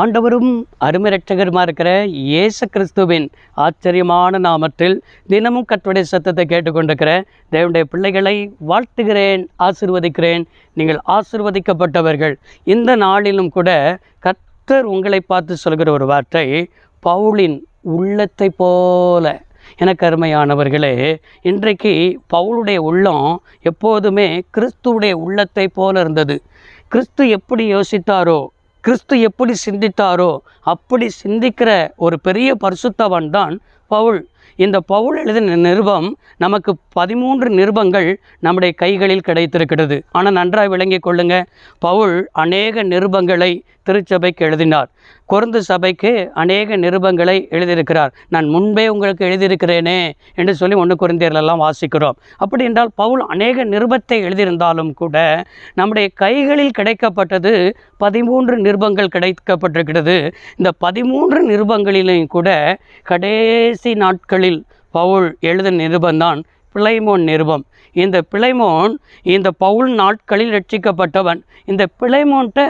ஆண்டவரும் அருமை ரட்சகருமா இருக்கிற இயேசு கிறிஸ்துவின் ஆச்சரியமான நாமத்தில் தினமும் கற்றுடைய சத்தத்தை கேட்டுக்கொண்டிருக்கிற தேவனுடைய பிள்ளைகளை வாழ்த்துகிறேன் ஆசிர்வதிக்கிறேன். நீங்கள் ஆசிர்வதிக்கப்பட்டவர்கள். இந்த நாளிலும் கூட கர்த்தர் உங்களை பார்த்து சொல்கிற ஒரு வார்த்தை பவுலின் உள்ளத்தை போல. எனக்கு அருமையானவர்களே இன்றைக்கு பவுலுடைய உள்ளம் எப்போதுமே கிறிஸ்துவுடைய உள்ளத்தை போல இருந்தது. கிறிஸ்து எப்படி யோசித்தாரோ கிறிஸ்து எப்படி சிந்தித்தாரோ அப்படி சிந்திக்கிற ஒரு பெரிய பரிசுத்தவன் தான் பவுல். இந்த பவுல் எழுதின நிருபம் நமக்கு பதிமூன்று நிருபங்கள் நம்முடைய கைகளில் கிடைத்திருக்கிறது. ஆனால் நன்றாக விளங்கிக் கொள்ளுங்க. பவுல் அநேக நிருபங்களை திருச்சபைக்கு எழுதினார். குறுந்து சபைக்கு அநேக நிருபங்களை எழுதியிருக்கிறார். நான் முன்பே உங்களுக்கு எழுதியிருக்கிறேனே என்று சொல்லி ஒன்று குருந்தியர்களெல்லாம் வாசிக்கிறோம். அப்படி என்றால் பவுல் அநேக நிருபத்தை எழுதியிருந்தாலும் கூட நம்முடைய கைகளில் கிடைக்கப்பட்டது பதிமூன்று நிருபங்கள் கிடைக்கப்பட்டிருக்கிறது. இந்த பதிமூன்று நிருபங்களிலும் கூட கடைசி நாட்களில் பவுல் எழுத நிருபந்தான் பிளைமோன் நிருபம். இந்த பிளைமோன் இந்த பவுல் நாட்களில் ரட்சிக்கப்பட்டவன் இந்த பிளைமோன்ட்ட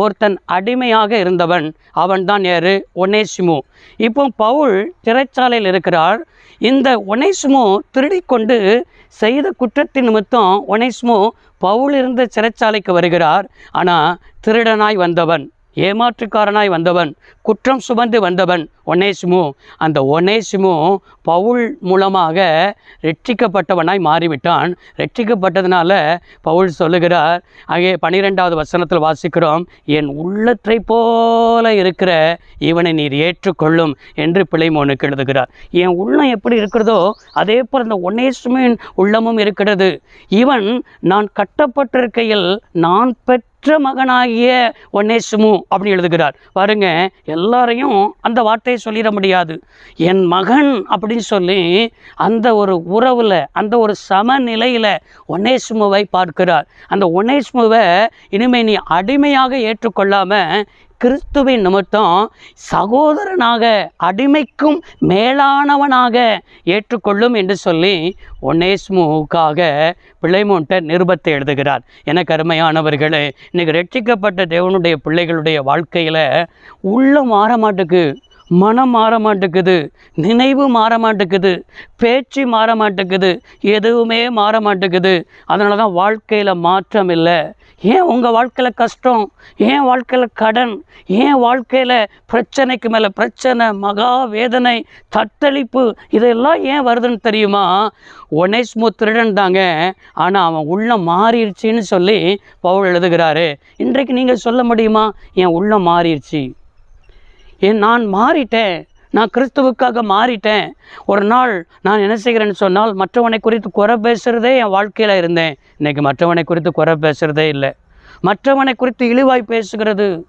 ஒருத்தன் அடிமையாக இருந்தவன் அவன்தான் யாரு? ஒனேசிமு. இப்போ பவுல் சிறைச்சாலையில் இருக்கிறார். இந்த ஒனேசிமு திருடிக்கொண்டு செய்த குற்றத்தின் நிமித்தம் ஒனேசிமு பவுல் இருந்த சிறைச்சாலைக்கு வருகிறார். ஆனால் திருடனாய் வந்தவன் ஏமாற்றுக்காரனாய் வந்தவன் குற்றம் சுமந்து வந்தவன் ஒனேசிமு அந்த ஒனேசிமு பவுல் மூலமாக ரட்சிக்கப்பட்டவனாய் மாறிவிட்டான். ரட்சிக்கப்பட்டதுனால பவுல் சொல்லுகிறார் அங்கே பனிரெண்டாவது வசனத்தில் வாசிக்கிறோம் என் உள்ளத்தை போல இருக்கிற இவனை நீர் ஏற்றுக்கொள்ளும் என்று பிழைமோனுக்கு எழுதுகிறார். என் உள்ளம் எப்படி இருக்கிறதோ அதே போல் இந்த ஒன்னேசுமின் உள்ளமும் இருக்கிறது. இவன் நான் கட்டப்பட்டிருக்கையில் நான் பெற்ற பெற்ற மகனாகிய ஒன்னேசுமு அப்படின்னு எழுதுகிறார். பாருங்க எல்லாரையும் அந்த வார்த்தையை சொல்லிட முடியாது. என் மகன் அப்படின்னு சொல்லி அந்த ஒரு உறவில் அந்த ஒரு சமநிலையில் ஒனேஷ்முவை பார்க்கிறார். அந்த ஒனேஷ்முவை இனிமே நீ அடிமையாக ஏற்றுக்கொள்ளாமல் கிறிஸ்துவின் நிமித்தம் சகோதரனாக அடிமைக்கும் மேலானவனாக ஏற்றுக்கொள்ளும் என்று சொல்லி ஒன்னேஸ்முக்காக பிள்ளைமோன்ட்ட நிருபத்தை எழுதுகிறார். என கருமையானவர்களே இன்னைக்கு ரட்சிக்கப்பட்ட தேவனுடைய பிள்ளைகளுடைய வாழ்க்கையில் உள்ள மாற மாட்டுக்கு. மனம் மாற மாட்டேங்குது நினைவு மாற மாட்டேங்குது பேச்சு மாற மாட்டேங்குது எதுவுமே மாற மாட்டேங்குது அதனால தான் வாழ்க்கையில் மாற்றம் இல்லை. ஏன் உங்கள் வாழ்க்கையில் கஷ்டம்? ஏன் வாழ்க்கையில் கடன்? ஏன் வாழ்க்கையில் பிரச்சனைக்கு மேலே பிரச்சனை மகா வேதனை தத்தளிப்பு இதெல்லாம் ஏன் வருதுன்னு தெரியுமா? ஒனேஸ்மு திருடன் தாங்க ஆனால் அவன் உள்ளம் மாறிடுச்சின்னு சொல்லி பவுல் எழுதுகிறாரு. இன்றைக்கு நீங்கள் சொல்ல முடியுமா? என் உள்ளம் மாறிடுச்சு. ஏன் நான் மாறிட்டேன். நான் கிறிஸ்துவுக்காக மாறிட்டேன். ஒரு நாள் நான் என்ன செய்கிறேன்னு சொன்னால் மற்றவனை குறித்து குறை பேசுகிறதே என் வாழ்க்கையில் இருந்தேன். இன்றைக்கி மற்றவனை குறித்து குறை பேசுகிறதே இல்லை. மற்றவனை குறித்து இழிவாய் பேசுகிறது.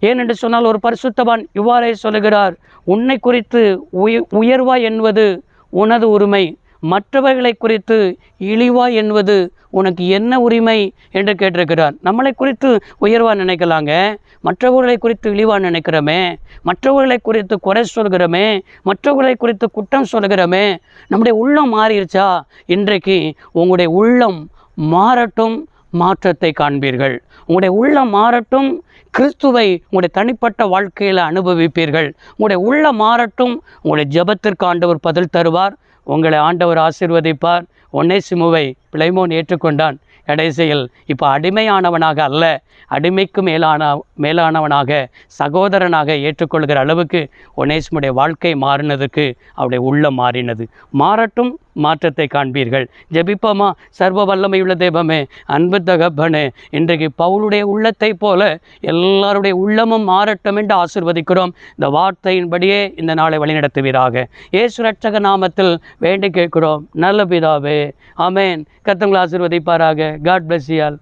ஏனென்று சொன்னால் ஒரு பரிசுத்தவான் இவ்வாறே சொல்லுகிறார் உன்னை குறித்து உய உயர்வாய் என்பது உனது உரிமை. மற்றவர்களை குறித்து இழிவா என்பது உனக்கு என்ன உரிமை என்று கேட்டிருக்கிறார். நம்மளை குறித்து உயர்வாக நினைக்கலாங்க. மற்றவர்களை குறித்து இழிவாக நினைக்கிறோமே. மற்றவர்களை குறித்து குறை சொல்கிறோமே. மற்றவர்களை குறித்து குற்றம் சொல்கிறோமே. நம்முடைய உள்ளம் மாறிடுச்சா? இன்றைக்கு உங்களுடைய உள்ளம் மாறட்டும் மாற்றத்தை காண்பீர்கள். உங்களுடைய உள்ளம் மாறட்டும் கிறிஸ்துவை உங்களுடைய தனிப்பட்ட வாழ்க்கையில் அனுபவிப்பீர்கள். உங்களுடைய உள்ளம் மாறட்டும் உங்களுடைய ஜபத்திற்கு ஆண்டவர் பதில் தருவார். உங்களை ஆண்டவர் ஆசிர்வதிப்பார். ஒன்னேசிமுவை பிளைமோன் ஏற்றுக்கொண்டான். கடைசியில் இப்போ அடிமையானவனாக அல்ல அடிமைக்கு மேலான மேலானவனாக சகோதரனாக ஏற்றுக்கொள்கிற அளவுக்கு ஒனேஸ்முடைய வாழ்க்கை மாறினதுக்கு அவருடைய உள்ளம் மாறினது. மாறட்டும் மாற்றத்தை காண்பீர்கள். ஜெபிப்போமா? சர்வ வல்லமையுள்ள தெய்வமே அன்பு தகப்பனே இன்றைக்கு பவுளுடைய உள்ளத்தை போல எல்லாருடைய உள்ளமும் மாறட்டும் என்று ஆசிர்வதிக்கிறோம். இந்த வார்த்தையின்படியே இந்த நாளை வழிநடத்துவீராக. இயேசு ரட்சக நாமத்தில் வேண்டி கேட்கிறோம். நல்ல பிதாவே அமேன் கத்தங்களை ஆசிர்வதிப்பாராக. God bless you all